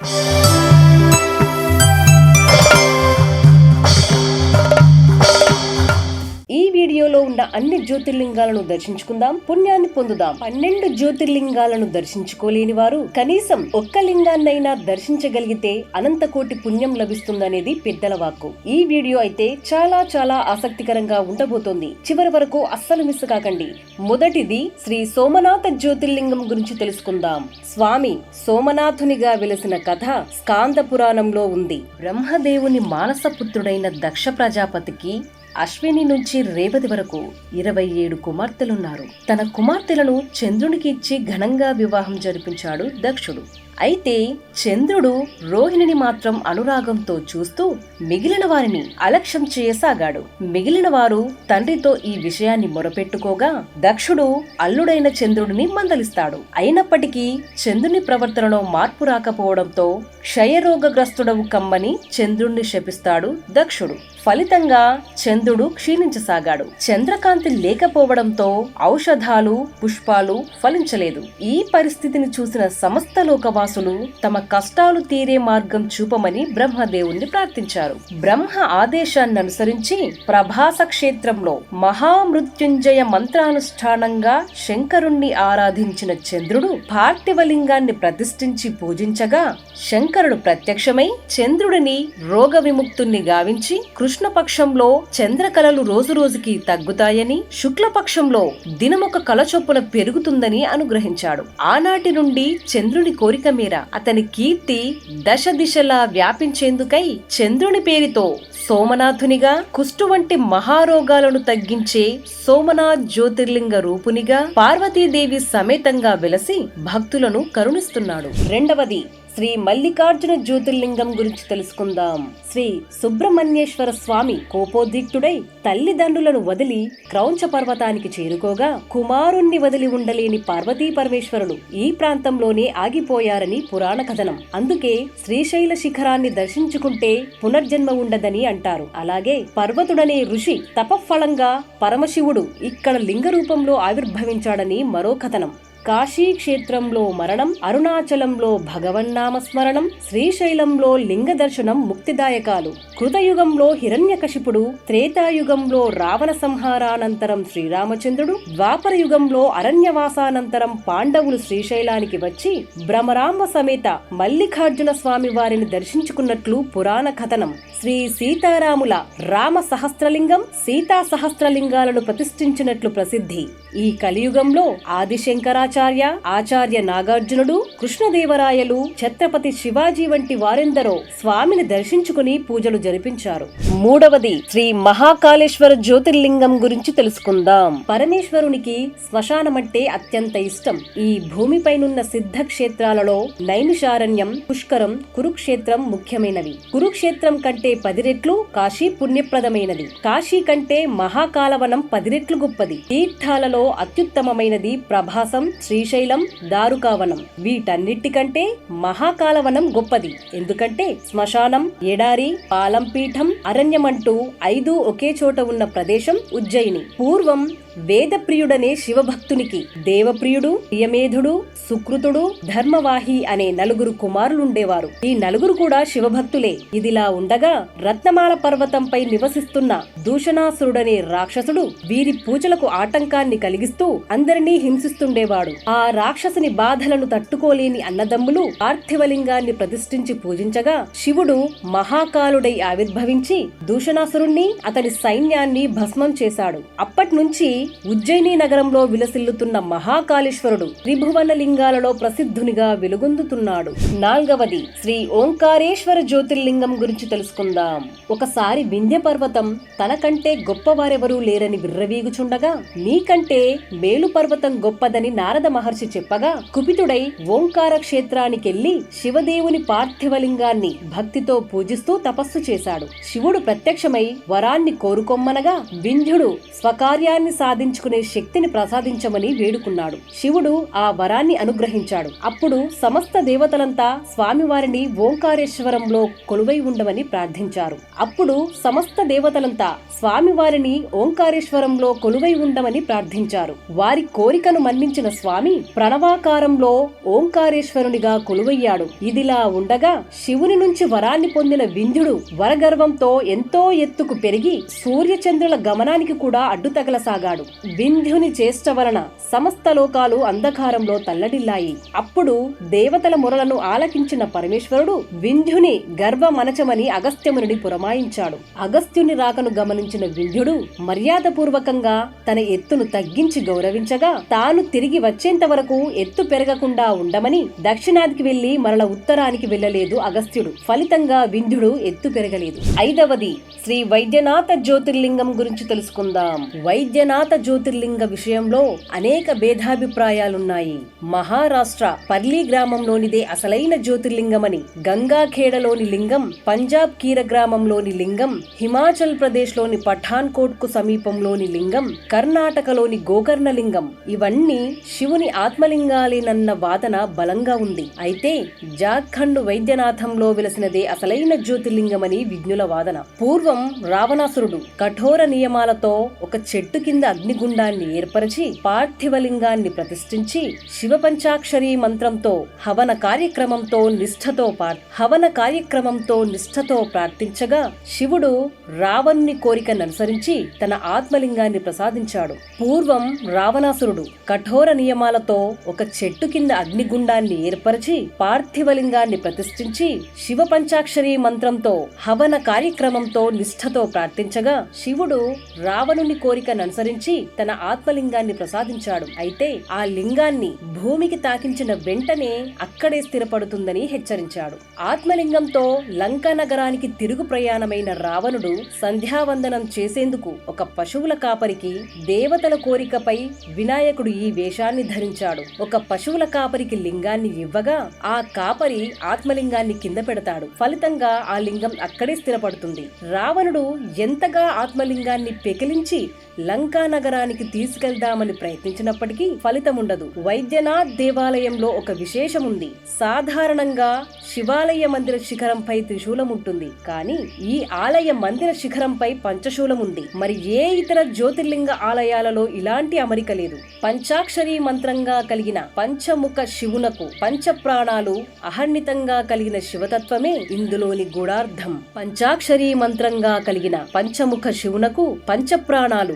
ఈ వీడియోలో ఉన్న అన్ని జ్యోతిర్లింగాలను దర్శించుకుందాం పుణ్యాన్ని పొందుదాం. పన్నెండు జ్యోతిర్లింగాలను దర్శించుకోలేని వారు కనీసం ఒక్క లింగాన్నైనా దర్శించగలిగితే అనంతకోటి పుణ్యం లభిస్తుందనేది పెద్దల వాక్కు. ఈ వీడియో అయితే చాలా చాలా ఆసక్తికరంగా ఉండబోతోంది. చివరి వరకు అస్సలు మిస్ కాకండి. మొదటిది శ్రీ సోమనాథ జ్యోతిర్లింగం గురించి తెలుసుకుందాం. స్వామి సోమనాథునిగా వెలిసిన కథ స్కాంద పురాణంలో ఉంది. బ్రహ్మదేవుని మానసపుత్రుడైన దక్ష ప్రజాపతికి అశ్విని నుంచి రేవతి వరకు ఇరవై ఏడు కుమార్తెలున్నారు. తన కుమార్తెలను చంద్రునికి ఇచ్చి ఘనంగా వివాహం జరిపించాడు దక్షుడు. అయితే చంద్రుడు రోహిణిని మాత్రం అనురాగంతో చూస్తూ మిగిలిన వారిని అలక్ష్యం చేయసాగాడు. మిగిలిన వారు తండ్రితో ఈ విషయాన్ని మొరపెట్టుకోగా దక్షుడు అల్లుడైన చంద్రుడిని మందలిస్తాడు. అయినప్పటికీ చంద్రుని ప్రవర్తనలో మార్పు రాకపోవడంతో క్షయరోగగ్రస్తుడవు కమ్మని చంద్రుణ్ణి శపిస్తాడు దక్షుడు. ఫలితంగా చంద్రుడు క్షీణించసాగాడు. చంద్రకాంతి లేకపోవడంతో ఔషధాలు పుష్పాలు ఫలించలేదు. ఈ పరిస్థితిని చూసిన సమస్త లోకవాసులు తమ కష్టాలు తీరే మార్గం చూపమని బ్రహ్మదేవుణ్ణి ప్రార్థించారు. బ్రహ్మ ఆదేశాన్ని అనుసరించి ప్రభాస క్షేత్రంలో మహామృత్యుంజయ మంత్రానుష్ఠానంగా శంకరుణ్ణి ఆరాధించిన చంద్రుడు పార్థివలింగాన్ని ప్రతిష్ఠించి పూజించగా శంకరుడు ప్రత్యక్షమై చంద్రుడిని రోగ విముక్తుణ్ణి గావించి కృష్ణపక్షంలో చంద్రకళలు రోజు రోజుకి తగ్గుతాయని శుక్లపక్షంలో దినమొక కళ చొప్పున పెరుగుతుందని అనుగ్రహించాడు. ఆనాటి నుండి చంద్రుని కోరిక మేర అతని కీర్తి దశ దిశలా వ్యాపించేందుకై చంద్రుని పేరుతో సోమనాథునిగా కుష్టు వంటి మహారోగాలను తగ్గించే సోమనాథ్ జ్యోతిర్లింగ రూపునిగా పార్వతీదేవి సమేతంగా వెలసి భక్తులను కరుణిస్తున్నాడు. రెండవది శ్రీ మల్లికార్జున జ్యోతిర్లింగం గురించి తెలుసుకుందాం. శ్రీ సుబ్రహ్మణ్యేశ్వర స్వామి కోపోద్రిక్తుడై తల్లిదండ్రులను వదిలి క్రౌంచ పర్వతానికి చేరుకోగా కుమారుణ్ణి వదిలి ఉండలేని పార్వతీ పరమేశ్వరులు ఈ ప్రాంతంలోనే ఆగిపోయారని పురాణ కథనం. అందుకే శ్రీశైల శిఖరాన్ని దర్శించుకుంటే పునర్జన్మ ఉండదని అంటారు. అలాగే పర్వతుడనే ఋషి తపఫలంగా పరమశివుడు ఇక్కడ లింగ రూపంలో ఆవిర్భవించాడని మరో కథనం. కాశీ క్షేత్రంలో మరణం అరుణాచలంలో భగవన్నామస్మరణం శ్రీశైలంలో లింగ దర్శనం ముక్తిదాయకాలు. కృతయుగంలో హిరణ్యకశిపుడు త్రేతాయుగంలో రావణ సంహారానంతరం శ్రీరామచంద్రుడు ద్వాపర యుగంలో అరణ్యవాసానంతరం పాండవులు శ్రీశైలానికి వచ్చి భ్రమరాంబ సమేత మల్లికార్జున స్వామి వారిని దర్శించుకున్నట్లు పురాణ కథనం. శ్రీ సీతారాముల రామ సహస్రలింగం సీతా సహస్రలింగాలను ప్రతిష్ఠించినట్లు ప్రసిద్ధి. ఈ కలియుగంలో ఆదిశంకరాచార్య ఆచార్య నాగార్జునుడు కృష్ణదేవరాయలు ఛత్రపతి శివాజీ వంటి వారెందరో స్వామిని దర్శించుకుని పూజలు జరిపించారు. మూడవది శ్రీ మహాకాళేశ్వర జ్యోతిర్లింగం గురించి తెలుసుకుందాం. పరమేశ్వరునికి శ్మశానమంటే అత్యంత ఇష్టం. ఈ భూమిపైనున్న సిద్ధ క్షేత్రాలలో నైమిషారణ్యం పుష్కరం కురుక్షేత్రం ముఖ్యమైనవి. కురుక్షేత్రం కంటే పది రెట్లు కాశీ పుణ్యప్రదమైనది. కాశీ కంటే మహాకాలవనం పది రెట్లు గొప్పది. తీర్థాలలో అత్యుత్తమమైనది ప్రభాసం శ్రీశైలం దారుకావనం వీటన్నిటికంటే మహాకాలవనం గొప్పది. ఎందుకంటే శ్మశానం ఎడారి పాలంపీఠం అరణ్యమంటూ ఐదు ఒకే చోట ఉన్న ప్రదేశం ఉజ్జయిని. పూర్వం వేదప్రియుడనే శివభక్తునికి దేవప్రియుడు ప్రియమేధుడు సుకృతుడు ధర్మవాహి అనే నలుగురు కుమారులుండేవారు. ఈ నలుగురు కూడా శివభక్తులే. ఇదిలా ఉండగా రత్నమాల పర్వతంపై నివసిస్తున్న దూషణాసురుడనే రాక్షసుడు వీరి పూజలకు ఆటంకాన్ని కలిగిస్తూ అందరినీ హింసిస్తుండేవాడు. ఆ రాక్షసుని బాధలను తట్టుకోలేని అన్నదమ్ములు పార్థివలింగాన్ని ప్రతిష్ఠించి పూజించగా శివుడు మహాకాలుడై ఆవిర్భవించి దూషణాసురుణ్ణి అతని సైన్యాన్ని భస్మం చేశాడు. అప్పట్నుంచి ఉజ్జయిని నగరంలో విలసిల్లుతున్న మహాకాళేశ్వరుడు త్రిభువన లింగాలలో ప్రసిద్ధునిగా వెలుగొందుతున్నాడు. నాల్గవది శ్రీ ఓంకారేశ్వర జ్యోతిర్లింగం గురించి తెలుసుకుందాం. ఒకసారి వింధ్య పర్వతం తనకంటే గొప్పవారెవరూ లేరని విర్రవీగుచుండగా నీకంటే మేలు పర్వతం గొప్పదని నారద మహర్షి చెప్పగా కుపితుడై ఓంకార క్షేత్రానికెళ్ళి శివదేవుని పార్థివలింగాన్ని భక్తితో పూజిస్తూ తపస్సు చేశాడు. శివుడు ప్రత్యక్షమై వరాన్ని కోరుకొమ్మనగా వింధ్యుడు స్వకార్యాన్ని సాధి సాధించుకునే శక్తిని ప్రసాదించమని వేడుకున్నాడు. శివుడు ఆ వరాన్ని అనుగ్రహించాడు. అప్పుడు సమస్త దేవతలంతా స్వామివారిని ఓంకారేశ్వరంలో కొలువై ఉండమని ప్రార్థించారు. అప్పుడు సమస్త దేవతలంతా స్వామివారిని ఓంకారేశ్వరంలో కొలువై ఉండమని ప్రార్థించారు. వారి కోరికను మన్నించిన స్వామి ప్రణవాకారంలో ఓంకారేశ్వరునిగా కొలువయ్యాడు. ఇదిలా ఉండగా శివుని నుంచి వరాన్ని పొందిన వింధ్యుడు వరగర్వంతో ఎంతో ఎత్తుకు పెరిగి సూర్యచంద్రుల గమనానికి కూడా అడ్డు తగలసాగాడు వింధ్యుని చేష్ట వలన సమస్త లోకాలు అంధకారంలో తల్లడిల్లాయి. అప్పుడు దేవతల మొరలను ఆలకించిన పరమేశ్వరుడు వింధ్యుని గర్భమనచమని అగస్త్యమునిని పురమాయించాడు. అగస్త్యుని రాకను గమనించిన వింధ్యుడు మర్యాదపూర్వకంగా తన ఎత్తును తగ్గించి గౌరవించగా తాను తిరిగి వచ్చేంత వరకు ఎత్తు పెరగకుండా ఉండమని దక్షిణాదికి వెళ్ళి మరల ఉత్తరానికి వెళ్ళలేదు అగస్త్యుడు. ఫలితంగా వింధ్యుడు ఎత్తు పెరగలేదు. ఐదవది శ్రీ వైద్యనాథ జ్యోతిర్లింగం గురించి తెలుసుకుందాం. వైద్యనాథ జ్యోతిర్లింగ విషయంలో అనేక భేదాభిప్రాయాలున్నాయి. మహారాష్ట్ర పర్లీ గ్రామంలోనిదే అసలైన జ్యోతిర్లింగమని గంగాఖేడలోని లింగం పంజాబ్ కీర గ్రామంలోని లింగం హిమాచల్ ప్రదేశ్లోని పఠాన్ కోట్కు సమీపంలోని లింగం కర్ణాటకలోని గోకర్ణ లింగం ఇవన్నీ శివుని ఆత్మలింగాలేనన్న వాదన బలంగా ఉంది. అయితే జార్ఖండ్ వైద్యనాథంలో వెలసినదే అసలైన జ్యోతిర్లింగమని విజ్ఞుల వాదన. పూర్వం రావణాసురుడు కఠోర నియమాలతో ఒక చెట్టు కింద అగ్నిగుండాన్ని ఏర్పరిచి పార్థివలింగాన్ని ప్రతిష్ఠించి శివపంచాక్షరీ మంత్రంతో హవన కార్యక్రమంతో నిష్ఠతో పా హవన కార్యక్రమంతో నిష్ఠతో ప్రార్థించగా శివుడు రావణ్ణి కోరికననుసరించి తన ఆత్మలింగాన్ని ప్రసాదించాడు. పూర్వం రావణాసురుడు కఠోర నియమాలతో ఒక చెట్టు కింద అగ్నిగుండాన్ని ఏర్పరిచి పార్థివలింగాన్ని ప్రతిష్ఠించి శివ పంచాక్షరీ మంత్రంతో హవన కార్యక్రమంతో నిష్ఠతో ప్రార్థించగా శివుడు రావణుని కోరికననుసరించి తన ఆత్మలింగాన్ని ప్రసాదించాడు. అయితే ఆ లింగాన్ని భూమికి తాకించిన వెంటనే అక్కడే స్థిరపడుతుందని హెచ్చరించాడు. ఆత్మలింగంతో లంకా నగరానికి తిరుగు ప్రయాణమైన రావణుడు సంధ్యావందనం చేసేందుకు ఒక పశువుల కాపరికి దేవతల కోరికపై వినాయకుడు ఈ వేషాన్ని ధరించాడు. ఒక పశువుల కాపరికి లింగాన్ని ఇవ్వగా ఆ కాపరి ఆత్మలింగాన్ని కింద పెడతాడు. ఫలితంగా ఆ లింగం అక్కడే స్థిరపడుతుంది. రావణుడు ఎంతగా ఆత్మలింగాన్ని పెకిలించి లంకా నగరానికి తీసుకెళ్దామని ప్రయత్నించినప్పటికీ ఫలితముండదు వైద్యనాథ్ దేవాలయంలో ఒక విశేషం ఉంది. సాధారణంగా శివాలయ మందిర శిఖరంపై త్రిశూలం ఉంటుంది. కానీ ఈ ఆలయ మందిర శిఖరంపై పంచశూలం ఉంది. మరి ఏ ఇతర జ్యోతిర్లింగ ఆలయాలలో ఇలాంటి అమరిక లేదు? పంచాక్షరి మంత్రంగా కలిగిన పంచముఖ శివునకు పంచ ప్రాణాలు అహర్నితంగా కలిగిన శివతత్వమే ఇందులోని గూఢార్థం. పంచాక్షరి మంత్రంగా కలిగిన పంచముఖ శివునకు పంచప్రాణాలు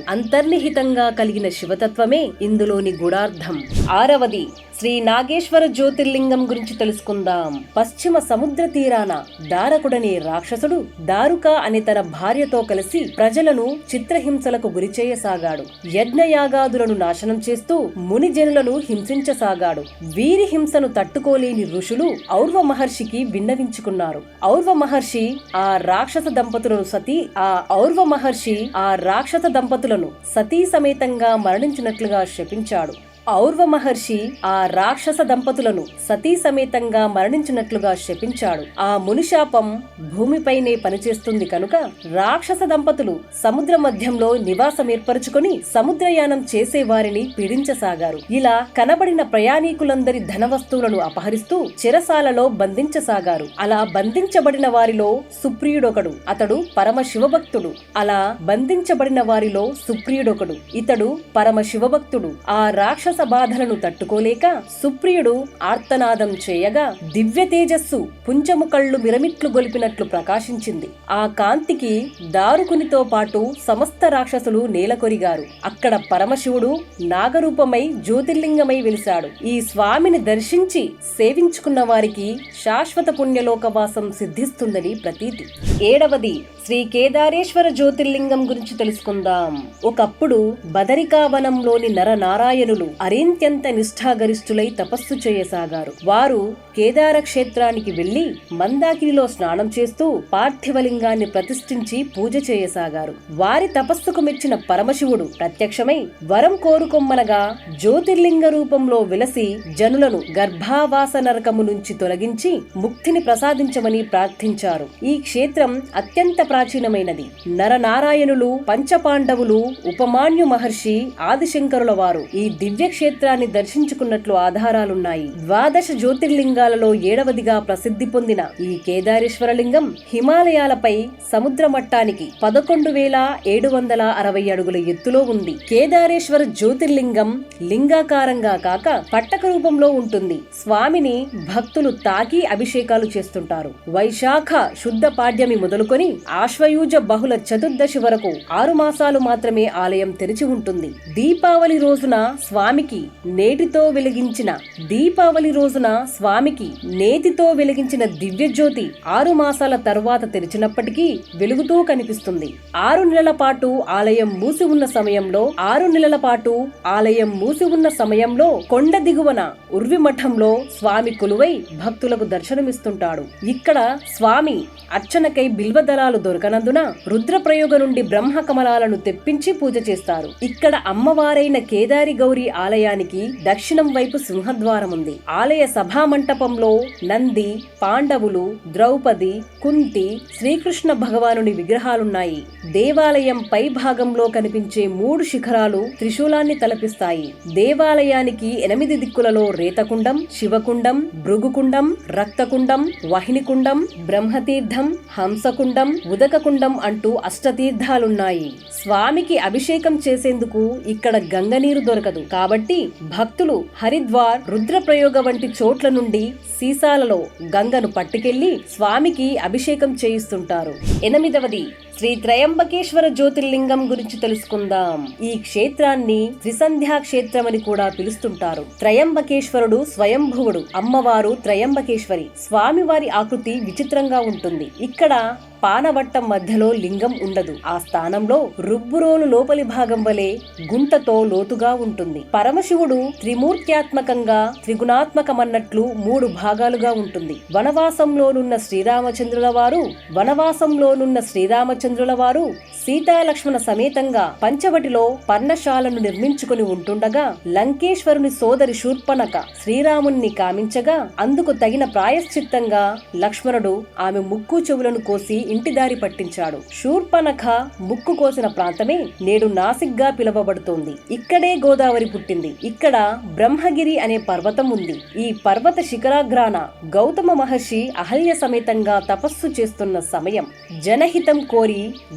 అంతర్నిహితంగా కలిగిన శివతత్వమే ఇందులోని గూఢార్థం ఆరవది శ్రీ నాగేశ్వర జ్యోతిర్లింగం గురించి తెలుసుకుందాం. పశ్చిమ సముద్ర తీరాన దారకుడనే రాక్షసుడు దారుక అనే తన భార్యతో కలిసి ప్రజలను చిత్రహింసలకు గురిచేయసాగాడు యజ్ఞయాగాదులను నాశనం చేస్తూ మునిజనులను హింసించసాగాడు. వీరి హింసను తట్టుకోలేని ఋషులు ఔర్వ మహర్షికి విన్నవించుకున్నారు. ఔర్వ మహర్షి ఆ రాక్షస దంపతులను సతీ ఆ ఔర్వ మహర్షి ఆ రాక్షస దంపతులను సతీ సమేతంగా మరణించినట్లుగా శపించాడు. ఔర్వ మహర్షి ఆ రాక్షస దంపతులను సతీ సమేతంగా మరణించినట్లుగా శపించాడు. ఆ మునిశాపం భూమిపైనే పనిచేస్తుంది కనుక రాక్షస దంపతులు సముద్ర మధ్యంలో నివాసం ఏర్పరచుకొని సముద్రయానం చేసే వారిని పీడించసాగారు. ఇలా కనబడిన ప్రయాణీకులందరి ధన వస్తువులను అపహరిస్తూ చెరసాలలో బంధించసాగారు. అలా బంధించబడిన వారిలో సుప్రియుడొకడు అతడు పరమ శివభక్తుడు అలా బంధించబడిన వారిలో సుప్రియుడొకడు ఇతడు పరమ శివభక్తుడు ఆ రాక్షస బాధలను తట్టుకోలేక సుప్రియుడు ఆర్తనాదం చేయగా దివ్య తేజస్సు పుంజము కళ్ళు మిరమిట్లు గొలిపినట్లు ప్రకాశించింది. ఆ కాంతికి దారుకునితో పాటు సమస్త రాక్షసులు నేలకొరిగారు అక్కడ పరమశివుడు నాగరూపమై జ్యోతిర్లింగమై వెలిశాడు. ఈ స్వామిని దర్శించి సేవించుకున్న వారికి శాశ్వత పుణ్యలోకవాసం సిద్ధిస్తుందని ప్రతీతి. ఏడవది శ్రీ కేదారేశ్వర జ్యోతిర్లింగం గురించి తెలుసుకుందాం. ఒకప్పుడు బదరికావనంలోని నరనారాయణులు అరింత్యంత నిష్ఠాగరిష్ఠులై తపస్సు చేయసాగారు. వారు కేదార క్షేత్రానికి వెళ్ళి మందాకినిలో స్నానం చేస్తూ పార్థివలింగాన్ని ప్రతిష్ఠించి పూజ చేయసాగారు. వారి తపస్సుకు మెచ్చిన పరమశివుడు ప్రత్యక్షమై వరం కోరుకొమ్మనగా జ్యోతిర్లింగ రూపంలో వెలసి జనులను గర్భావాస నరకము నుంచి తొలగించి ముక్తిని ప్రసాదించమని ప్రార్థించారు. ఈ క్షేత్రం అత్యంత ప్రాచీనమైనది. నరనారాయణులు పంచపాండవులు ఉపమాన్యు మహర్షి ఆదిశంకరుల వారు ఈ దివ్య క్షేత్రాన్ని దర్శించుకున్నట్లు ఆధారాలున్నాయి. ద్వాదశ జ్యోతిర్లింగాలలో ఏడవదిగా ప్రసిద్ధి పొందిన ఈ కేదారేశ్వర లింగం హిమాలయాలపై సముద్ర మట్టానికి పదకొండు వేల ఏడు వందల అరవై అడుగుల ఎత్తులో ఉంది. కేదారేశ్వర జ్యోతిర్లింగం లింగాకారంగా కాక పట్టక రూపంలో ఉంటుంది. స్వామిని భక్తులు తాకి అభిషేకాలు చేస్తుంటారు. వైశాఖ శుద్ధ పాడ్యమి మొదలుకొని ఆశ్వయూజ బహుళ చతుర్దశి వరకు ఆరు మాసాలు మాత్రమే ఆలయం తెరిచి ఉంటుంది. దీపావళి రోజున స్వామి స్వామికి నేటితో వెలిగించిన దీపావళి రోజున స్వామికి నేతితో వెలిగించిన దివ్యజ్యోతి ఆరు మాసాల తరువాత తెరిచినప్పటికీ వెలుగుతూ కనిపిస్తుంది. ఆరు నెలల పాటు ఆలయం మూసి ఉన్న సమయంలో ఆరు నెలల పాటు ఆలయం మూసి ఉన్న సమయంలో కొండ దిగువన ఉర్వి మఠంలో స్వామి కొలువై భక్తులకు దర్శనమిస్తుంటాడు. ఇక్కడ స్వామి అర్చనకై బిల్వదళాలు దొరకనందున రుద్రప్రయోగ నుండి బ్రహ్మ కమలాలను తెప్పించి పూజ చేస్తారు. ఇక్కడ అమ్మవారైన కేదారి గౌరి ఆలయానికి దక్షిణం వైపు సింహద్వారం ఉంది. ఆలయ సభా మంటపంలో నంది పాండవులు ద్రౌపది కుంతి శ్రీకృష్ణ భగవానుని విగ్రహాలున్నాయి. దేవాలయం పై భాగంలో కనిపించే మూడు శిఖరాలు త్రిశూలాన్ని తలపిస్తాయి. దేవాలయానికి ఎనిమిది దిక్కులలో రేతకుండం శివకుండం భృగుకుండం రక్తకుండం వహినికుండం బ్రహ్మతీర్థం హంసకుండం ఉదకకుండం అంటూ అష్టతీర్థాలున్నాయి. స్వామికి అభిషేకం చేసేందుకు ఇక్కడ గంగనీరు దొరకదు. కాబట్టి భక్తులు హరిద్వార్ రుద్రప్రయోగ వంటి చోట్ల నుండి సీసాలలో గంగను పట్టుకెళ్ళి స్వామికి అభిషేకం చేయిస్తుంటారు. ఎనిమిదవది శ్రీ త్రయంబకేశ్వర జ్యోతిర్లింగం గురించి తెలుసుకుందాం. ఈ క్షేత్రాన్ని త్రిసంధ్యా క్షేత్రం అని కూడా పిలుస్తుంటారు. త్రయంబకేశ్వరుడు స్వయంభువుడు. అమ్మవారు త్రయంబకేశ్వరి. స్వామివారి ఆకృతి విచిత్రంగా ఉంటుంది. ఇక్కడ పానవట్టం మధ్యలో లింగం ఉండదు. ఆ స్థానంలో రుబ్బురోలు లోపలి భాగం వలె గుంటతో లోతుగా ఉంటుంది. పరమశివుడు త్రిమూర్త్యాత్మకంగా త్రిగుణాత్మకమన్నట్లు మూడు భాగాలుగా ఉంటుంది. వనవాసంలోనున్న శ్రీరామచంద్రుల వారు వనవాసంలోనున్న రామచంద్రుల వారు సీతాలక్ష్మణ సమేతంగా పంచవటిలో పర్ణశాలను నిర్మించుకుని ఉంటుండగా లంకేశ్వరుని సోదరి శూర్పణక శ్రీరాముణ్ణి కామించగా అందుకు తగిన ప్రాయశ్చిత్తంగా లక్ష్మణుడు ఆమె ముక్కు చెవులను కోసి ఇంటి దారి పట్టించాడు. శూర్పణఖ ముక్కు కోసిన ప్రాంతమే నేడు నాసిక్గా పిలువబడుతోంది. ఇక్కడే గోదావరి పుట్టింది. ఇక్కడ బ్రహ్మగిరి అనే పర్వతం ఉంది. ఈ పర్వత శిఖరాగ్రాన గౌతమ మహర్షి అహల్య సమేతంగా తపస్సు చేస్తున్న సమయం. జనహితం కోరి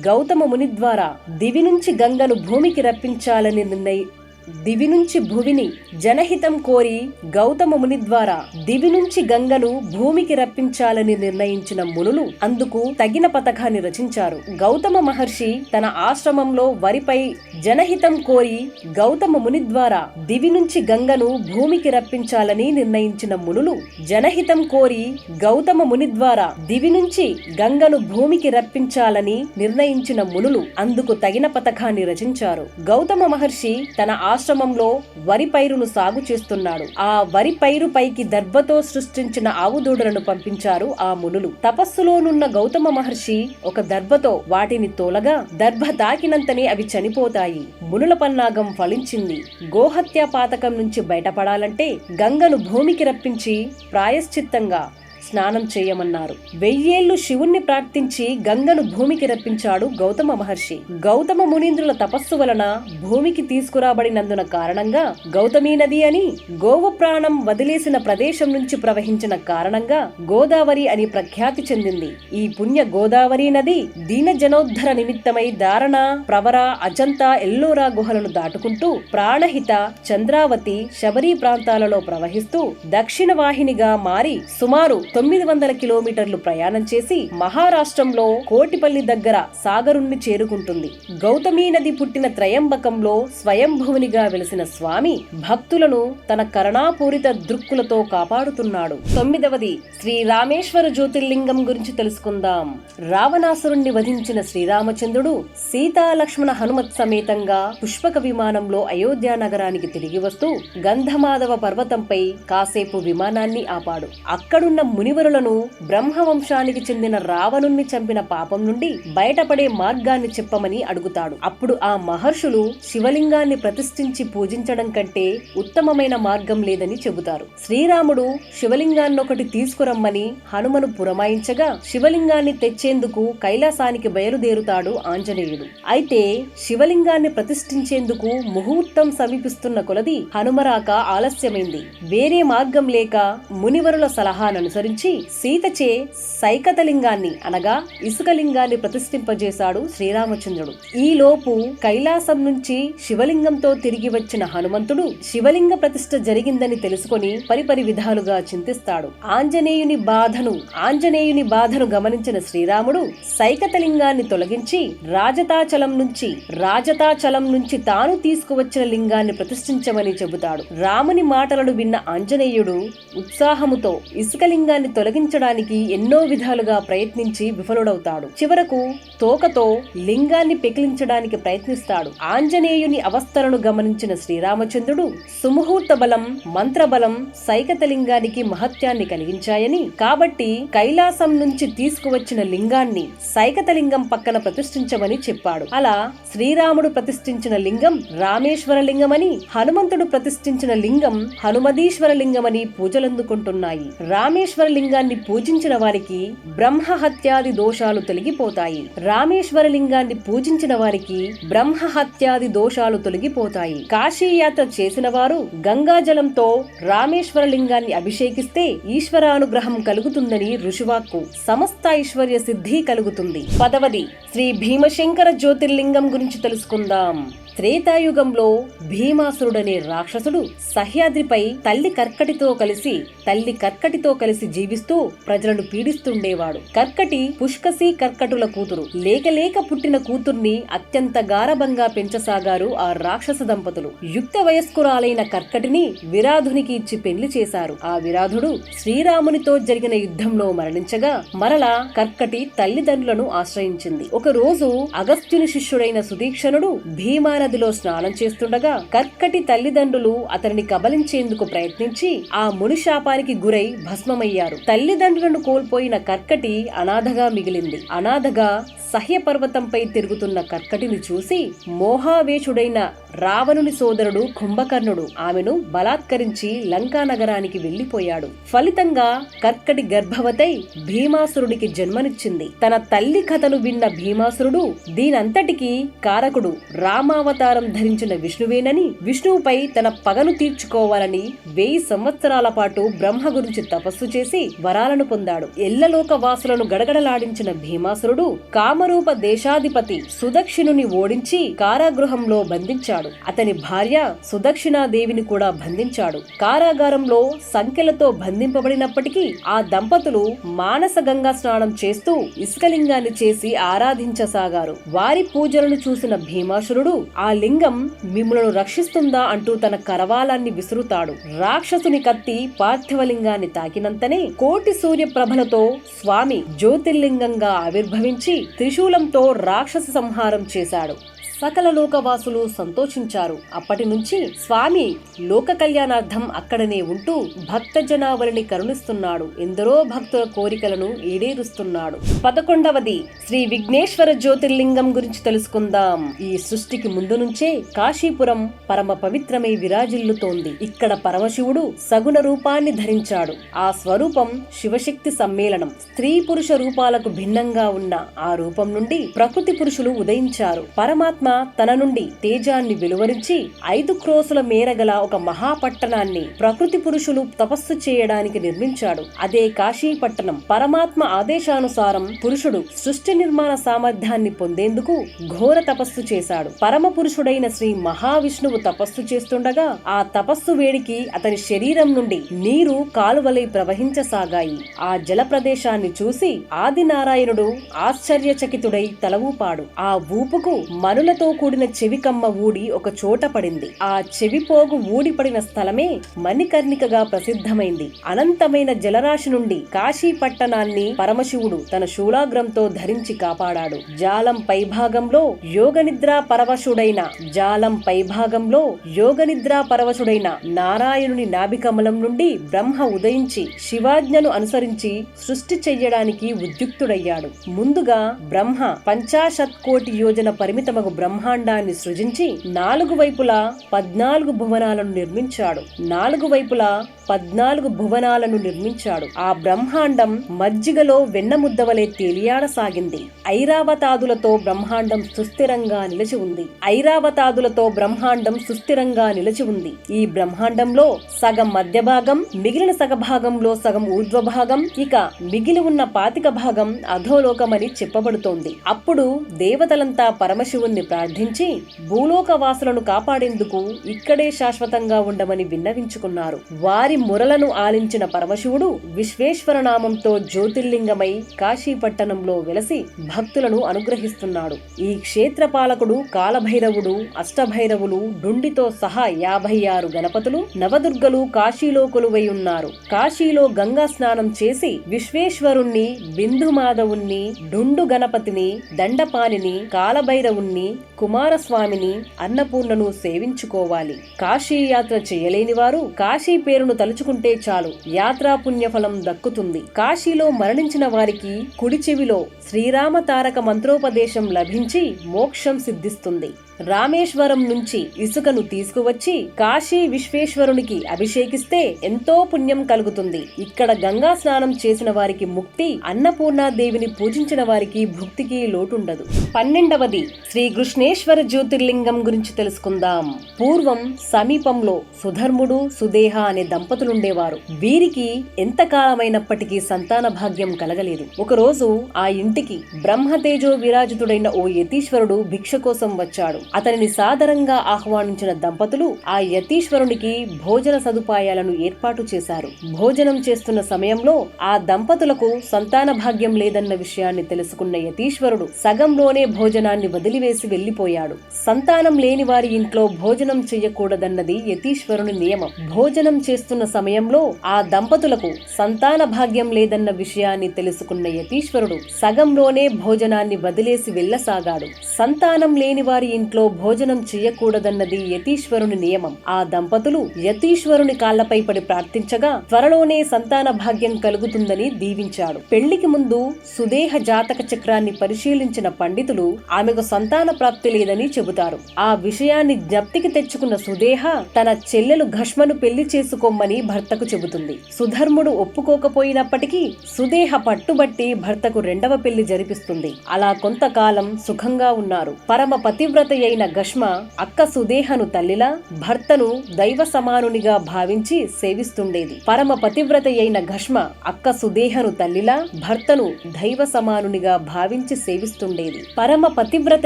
గౌతమ ముని ద్వారా దివి నుంచి గంగను భూమికి రప్పించాలని నిర్ణయి దివి నుంచి భువిని జనహితం కోరి గౌతమ ముని ద్వారా దివి నుంచి గంగను భూమికి రప్పించాలని నిర్ణయించిన మునులు అందుకు తగిన పథకాన్ని రచించారు. గౌతమ మహర్షి తన ఆశ్రమంలో వరిపై జనహితం కోరి గౌతమ ముని ద్వారా దివి నుంచి గంగను భూమికి రప్పించాలని నిర్ణయించిన మునులు జనహితం కోరి గౌతమ ముని ద్వారా దివి నుంచి గంగను భూమికి రప్పించాలని నిర్ణయించిన మునులు అందుకు తగిన పథకాన్ని రచించారు. గౌతమ మహర్షి తన ఆశ్రమంలో వరి పైరును సాగు చేస్తున్నాడు. ఆ వరి పైరు పైకి దర్భతో సృష్టించిన ఆవు దూడలను పంపించారు ఆ మునులు. తపస్సులోనున్న గౌతమ మహర్షి ఒక దర్భతో వాటిని తోలగా దర్భ తాకినంతనే అవి చనిపోతాయి. మునుల పన్నాగం ఫలించింది. గోహత్య పాతకం నుంచి బయటపడాలంటే గంగను భూమికి రప్పించి ప్రాయశ్చిత్తంగా స్నానం చేయమన్నారు. వెయ్యేళ్ళు శివుణ్ణి ప్రార్థించి గంగను భూమికి రప్పించాడు గౌతమ మహర్షి. గౌతమ మునీంద్రుల తపస్సు వలన భూమికి తీసుకురాబడినందున కారణంగా గౌతమీ నది అని గోవు ప్రాణం వదిలేసిన ప్రదేశం నుంచి ప్రవహించిన కారణంగా గోదావరి అని ప్రఖ్యాతి చెందింది. ఈ పుణ్య గోదావరి నది దీన జనోద్ధర నిమిత్తమై దారణ ప్రవర అజంతా ఎల్లోరా గుహలను దాటుకుంటూ ప్రాణహిత చంద్రావతి శబరి ప్రాంతాలలో ప్రవహిస్తూ దక్షిణ వాహినిగా మారి సుమారు తొమ్మిది వందల కిలోమీటర్లు ప్రయాణం చేసి మహారాష్ట్రంలో కోటిపల్లి దగ్గర సాగరుణ్ణి చేరుకుంటుంది. గౌతమీ నది పుట్టిన త్రయంబకంలో స్వయంభువునిగా వెలిసిన స్వామి భక్తులను తన కరుణాపూరిత దృక్కులతో కాపాడుతున్నాడు. తొమ్మిదవది శ్రీ రామేశ్వర జ్యోతిర్లింగం గురించి తెలుసుకుందాం. రావణాసురుణ్ణి వధించిన శ్రీరామచంద్రుడు సీతా లక్ష్మణ హనుమత్ సమేతంగా పుష్పక విమానంలో అయోధ్య నగరానికి తిరిగి వస్తూ గంధమాధవ పర్వతంపై కాసేపు విమానాన్ని ఆపాడు. అక్కడున్న మునివరులను బ్రహ్మవంశానికి చెందిన రావణుణ్ణి చంపిన పాపం నుండి బయటపడే మార్గాన్ని చెప్పమని అడుగుతాడు. అప్పుడు ఆ మహర్షులు శివలింగాన్ని ప్రతిష్ఠించి పూజించడం కంటే ఉత్తమమైన మార్గం లేదని చెబుతారు. శ్రీరాముడు శివలింగాన్నొకటి తీసుకురమ్మని హనుమను పురమాయించగా శివలింగాన్ని తెచ్చేందుకు కైలాసానికి బయలుదేరుతాడు ఆంజనేయుడు. అయితే శివలింగాన్ని ప్రతిష్ఠించేందుకు ముహూర్తం సమీపిస్తున్న కొలది హనుమరాక ఆలస్యమైంది. వేరే మార్గం లేక మునివరుల సలహాననుసరించి సీతచే సైకతలింగాన్ని అనగా ఇసుకలింగాన్ని ప్రతిష్ఠింపజేశాడు శ్రీరామచంద్రుడు. ఈ లోపు కైలాసం నుంచి శివలింగంతో తిరిగి వచ్చిన హనుమంతుడు శివలింగ ప్రతిష్ఠ జరిగిందని తెలుసుకొని పరిపరి విధాలుగా చింతిస్తాడు. ఆంజనేయుని బాధను ఆంజనేయుని బాధను గమనించిన శ్రీరాముడు సైకతలింగాన్ని తొలగించి రాజతాచలం నుంచి రాజతాచలం నుంచి తాను తీసుకువచ్చిన లింగాన్ని ప్రతిష్ఠించమని చెబుతాడు. రాముని మాటలను విన్న ఆంజనేయుడు ఉత్సాహముతో ఇసుకలింగాన్ని తొలగించడానికి ఎన్నో విధాలుగా ప్రయత్నించి విఫలుడవుతాడు. చివరకు తోకతో లింగాన్ని పెకిలించడానికి ప్రయత్నిస్తాడు. ఆంజనేయుని అవస్థలను గమనించిన శ్రీరామచంద్రుడు సుముహూర్త బలం మంత్రబలం సైకతలింగానికి మహత్యాన్ని కలిగించాయని. కాబట్టి కైలాసం నుంచి తీసుకువచ్చిన లింగాన్ని సైకతలింగం పక్కన ప్రతిష్ఠించమని చెప్పాడు. అలా శ్రీరాముడు ప్రతిష్ఠించిన లింగం రామేశ్వర లింగమని హనుమంతుడు ప్రతిష్ఠించిన లింగం హనుమదీశ్వర లింగమని పూజలందుకుంటున్నాయి. రామేశ్వర లింగాన్ని పూజించిన వారికి బ్రహ్మహత్యాది దోషాలు తొలగిపోతాయి. రామేశ్వర లింగాన్ని పూజించిన వారికి బ్రహ్మహత్యాది దోషాలు తొలగిపోతాయి. కాశీయాత్ర చేసిన వారు గంగాజలంతో రామేశ్వర లింగాన్ని అభిషేకిస్తే ఈశ్వరానుగ్రహం కలుగుతుందని ఋషివాక్కు సమస్త ఐశ్వర్య సిద్ధి కలుగుతుంది. పదవది శ్రీ భీమశంకర జ్యోతిర్లింగం గురించి తెలుసుకుందాం. త్రేతాయుగంలో భీమాసురుడనే రాక్షసుడు సహ్యాద్రిపై తల్లి కర్కటితో కలిసి తల్లి కర్కటితో కలిసి జీవిస్తూ ప్రజలను పీడిస్తుండేవాడు. కర్కటి పుష్కసి కర్కటుల కూతురు. లేక లేక పుట్టిన కూతుర్ని అత్యంత గారభంగా పెంచసాగారు ఆ రాక్షస దంపతులు. యుక్త వయస్కురాలైన కర్కటిని విరాధునికి ఇచ్చి పెళ్ళి చేశారు. ఆ విరాధుడు శ్రీరామునితో జరిగిన యుద్ధంలో మరణించగా మరలా కర్కటి తల్లిదండ్రులను ఆశ్రయించింది. ఒక రోజు అగస్త్యుని శిష్యుడైన సుదీక్షణుడు భీమానదిలో స్నానం చేస్తుండగా కర్కటి తల్లిదండ్రులు అతనిని కబలించేందుకు ప్రయత్నించి ఆ మునిశాపానికి గురై భస్మమయ్యారు. తల్లిదండ్రులను కోల్పోయిన కర్కటి అనాథగా మిగిలింది. అనాథగా సహ్యపర్వతంపై తిరుగుతున్న కర్కటిని చూసి మోహావేశుడైన రావణుని సోదరుడు కుంభకర్ణుడు ఆమెను బలాత్కరించి లంకా నగరానికి వెళ్ళిపోయాడు ఫలితంగా కర్కటి గర్భవతై భీమాసురుడికి జన్మనిచ్చింది. తన తల్లి కథను విన్న భీమాసురుడు దీనంతటికీ కారకుడు రామావతారం ధరించిన విష్ణువేనని విష్ణువుపై తన పగను తీర్చుకోవాలని వెయ్యి సంవత్సరాల పాటు బ్రహ్మ గురించి తపస్సు చేసి వరాలను పొందాడు. ఎల్లలోక వాసులను గడగడలాడించిన భీమాసురుడు కామరూప దేశాధిపతి సుదక్షిణుని ఓడించి కారాగృహంలో బంధించాడు. అతని భార్య సుదక్షిణాదేవిని కూడా బంధించాడు. కారాగారంలో సంఖ్యలతో బంధింపబడినప్పటికీ ఆ దంపతులు మానస గంగా స్నానం చేస్తూ ఇసుకలింగాన్ని చేసి ఆరాధించసాగారు. వారి పూజలను చూసిన భీమాసురుడు ఆ లింగం మిమ్మలను రక్షిస్తుందా? అంటూ తన కరవాలాన్ని విసురుతాడు. రాక్షసుని కత్తి పార్థివలింగాన్ని తాకినంతనే కోటి సూర్య ప్రభలతో స్వామి జ్యోతిర్లింగంగా ఆవిర్భవించి త్రిశూలంతో రాక్షస సంహారం చేశాడు. సకల లోకవాసులు సంతోషించారు. అప్పటి నుంచి స్వామి లోక కళ్యాణార్థం అక్కడనే ఉంటూ భక్త జనావళిని కరుణిస్తున్నాడు. ఎందరో భక్తుల కోరికలను ఈడేరుస్తున్నాడు. పదకొండవది శ్రీ విఘ్నేశ్వర జ్యోతిర్లింగం గురించి తెలుసుకుందాం. ఈ సృష్టికి ముందు నుంచే కాశీపురం పరమ పవిత్రమై విరాజిల్లుతోంది. ఇక్కడ పరమశివుడు సగుణ రూపాన్ని ధరించాడు. ఆ స్వరూపం శివశక్తి సమ్మేళనం. స్త్రీ పురుష రూపాలకు భిన్నంగా ఉన్న ఆ రూపం నుండి ప్రకృతి పురుషులు ఉదయించారు. పరమాత్మ పరమాత్మ తన నుండి తేజాన్ని వెలువరించి ఐదు క్రోసుల మేరగల ఒక మహాపట్టణాన్ని ప్రకృతి పురుషులు తపస్సు చేయడానికి నిర్మించాడు. అదే కాశీ పట్టణం పరమాత్మ ఆదేశానుసారం పురుషుడు సృష్టి నిర్మాణ సామర్థ్యాన్ని పొందేందుకు ఘోర తపస్సు చేశాడు. పరమ పురుషుడైన శ్రీ మహావిష్ణువు తపస్సు చేస్తుండగా ఆ తపస్సు వేడికి అతని శరీరం నుండి నీరు కాలువలై ప్రవహించసాగాయి. ఆ జల ప్రదేశాన్ని చూసి ఆదినారాయణుడు ఆశ్చర్యచకితుడై తల ఊపాడు ఆ ఊపుకు మనుల మనులతో కూడిన చెవికమ్మ ఊడి ఒక చోట పడింది. ఆ చెవిపోగు ఊడిపడిన స్థలమే మణికర్ణికగా ప్రసిద్ధమైంది. అనంతమైన జలరాశి నుండి కాశీ పట్టణాన్ని పరమశివుడు తన శూలాగ్రంతో ధరించి కాపాడాడు. జాలం పైభాగంలో యోగనిద్రా పరవశుడైన జాలం పైభాగంలో యోగనిద్రా పరవశుడైన నారాయణుని నాభికమలం నుండి బ్రహ్మ ఉదయించి శివాజ్ఞను అనుసరించి సృష్టి చెయ్యడానికి ఉద్యుక్తుడయ్యాడు. ముందుగా బ్రహ్మ పంచాశత్ కోటి యోజన పరిమితమగు బ్రహ్మాండాన్ని సృజించి నాలుగు వైపులా పద్నాలుగు భువనాలను నిర్మించాడు. నాలుగు వైపులా పద్నాలుగు భువనాలను నిర్మించాడు. ఆ బ్రహ్మాండం మజ్జిగలో వెన్నముద్దవలే తేలియాడసాగింది. ఐరావతాదులతో బ్రహ్మాండం సుస్థిరంగా నిలిచి ఉంది. ఐరావతాదులతో బ్రహ్మాండం సుస్థిరంగా నిలిచి ఉంది. ఈ బ్రహ్మాండంలో సగం మధ్య భాగం మిగిలిన సగ భాగంలో సగం ఊర్ధ్వ భాగం ఇక మిగిలి ఉన్న పాతిక భాగం అధోలోకమని చెప్పబడుతోంది. అప్పుడు దేవతలంతా పరమశివుణ్ణి ప్రార్థించి భూలోక వాసులను కాపాడేందుకు ఇక్కడే శాశ్వతంగా ఉండమని విన్నవించుకున్నారు. వారి మొరలను ఆలించిన పరమశివుడు విశ్వేశ్వర నామంతో జ్యోతిర్లింగమై కాశీపట్టణంలో వెలసి భక్తులను అనుగ్రహిస్తున్నాడు. ఈ క్షేత్రపాలకుడు కాలభైరవుడు అష్టభైరవులు డుండితో సహా యాభై ఆరు గణపతులు నవదుర్గలు కాశీలో కొలువై ఉన్నారు. కాశీలో గంగా స్నానం చేసి విశ్వేశ్వరుణ్ణి బిందుమాధవుణ్ణి డుండు గణపతిని దండపానిని కాలభైరవుణ్ణి కుమారస్వామిని అన్నపూర్ణను సేవించుకోవాలి. కాశీ యాత్ర చేయలేని వారు కాశీ పేరును తలుచుకుంటే చాలు. యాత్రా పుణ్యఫలం దక్కుతుంది. కాశీలో మరణించిన వారికి కుడి చెవిలో శ్రీరామ తారక మంత్రోపదేశం లభించి మోక్షం సిద్ధిస్తుంది. రామేశ్వరం నుంచి ఇసుకను తీసుకువచ్చి కాశీ విశ్వేశ్వరునికి అభిషేకిస్తే ఎంతో పుణ్యం కలుగుతుంది. ఇక్కడ గంగా స్నానం చేసిన వారికి ముక్తి అన్నపూర్ణాదేవిని పూజించిన వారికి భుక్తికి లోటుండదు. పన్నెండవది శ్రీ కృష్ణేశ్వర జ్యోతిర్లింగం గురించి తెలుసుకుందాం. పూర్వం సమీపంలో సుధర్ముడు సుదేహ అనే దంపతులుండేవారు. వీరికి ఎంతకాలమైనప్పటికీ సంతాన భాగ్యం కలగలేదు. ఒకరోజు ఆ ఇంటికి బ్రహ్మతేజో విరాజితుడైన ఓ యతీశ్వరుడు భిక్ష కోసం వచ్చాడు. అతనిని సాదరంగా ఆహ్వానించిన దంపతులు ఆ యతీశ్వరునికి భోజన సదుపాయాలను ఏర్పాటు చేశారు. భోజనం చేస్తున్న సమయంలో ఆ దంపతులకు సంతాన భాగ్యం లేదన్న విషయాన్ని తెలుసుకున్న యతీశ్వరుడు సగంలోనే భోజనాన్ని వదిలివేసి వెళ్ళిపోయాడు సంతానం లేని వారి ఇంట్లో భోజనం చెయ్యకూడదన్నది యతీశ్వరుని నియమం. భోజనం చేస్తున్న సమయంలో ఆ దంపతులకు సంతాన భాగ్యం లేదన్న విషయాన్ని తెలుసుకున్న యతీశ్వరుడు సగంలోనే భోజనాన్ని వదిలేసి వెళ్ళసాగాడు సంతానం లేని వారి ఇంట్లో భోజనం చేయకూడదన్నది యతీశ్వరుని నియమం. ఆ దంపతులు యతీశ్వరుని కాళ్ళపై పడి ప్రార్థించగా త్వరలోనే సంతాన భాగ్యం కలుగుతుందని దీవించాడు. పెళ్ళికి ముందు సుదేహ జాతక చక్రాన్ని పరిశీలించిన పండితులు ఆమెకు సంతాన ప్రాప్తి లేదని చెబుతారు. ఆ విషయాన్ని జ్ఞప్తికి తెచ్చుకున్న సుదేహ తన చెల్లెలు ఘష్మను పెళ్ళి చేసుకోమని భర్తకు చెబుతుంది. సుధర్ముడు ఒప్పుకోకపోయినప్పటికీ సుదేహ పట్టుబట్టి భర్తకు రెండవ పెళ్ళి జరిపిస్తుంది. అలా కొంతకాలం సుఖంగా ఉన్నారు. పరమ పతివ్రత అయిన గష్మ అక్క సుదేహను తల్లిలా భర్తను దైవ సమానునిగా భావించి సేవిస్తుండేది. పరమ పతివ్రత అయిన ఘష్మ అక్క సుదేహను తల్లిలా భర్తను దైవ సమానునిగా భావించి సేవిస్తుండేది. పరమ పతివ్రత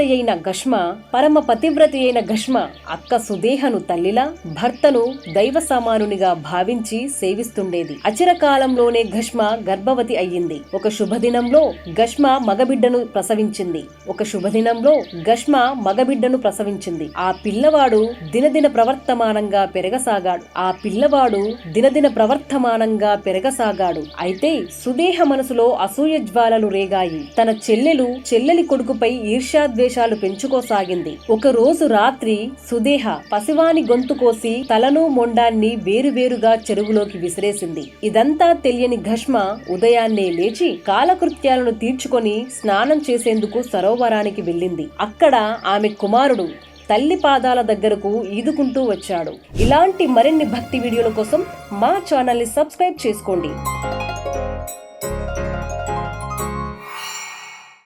అయిన ఘష్మ పరమ పతివ్రత అయిన ఘష్మ అక్క సుదేహను తల్లిలా భర్తను దైవ సమానునిగా భావించి సేవిస్తుండేది. అచిరకాలంలోనే ఘష్మ గర్భవతి అయ్యింది. ఒక శుభదినంలో ఘష్మ మగబిడ్డను ప్రసవించింది. ఒక శుభదినంలో ఘష్మ మగబిడ్డను ప్రసవించింది. ఆ పిల్లవాడు దినదిన ప్రవర్తమానంగా పెరగసాగాడు. ఆ పిల్లవాడు దినదిన ప్రవర్తమానంగా పెరగసాగాడు. అయితే సుదేహ మనసులో అసూయ జ్వాలలు రేగాయి. తన చెల్లెలు చెల్లెలి కొడుకుపై ఈర్ష్యాద్వేషాలు పెంచుకోసాగింది. ఒక రోజు రాత్రి సుదేహ పసివాని గొంతు కోసి తలను మొండాన్ని వేరువేరుగా చెరువులోకి విసిరేసింది. ఇదంతా తెలియని ఘష్మ ఉదయాన్నే లేచి కాలకృత్యాలను తీర్చుకొని స్నానం చేసేందుకు సరోవరానికి వెళ్ళింది. అక్కడ ఆమె కుమారుడు తల్లి పాదాల దగ్గరకు ఈదుకుంటూ వచ్చాడు. ఇలాంటి మరిన్ని భక్తి వీడియోల కోసం మా ఛానల్ని సబ్స్క్రైబ్ చేసుకోండి.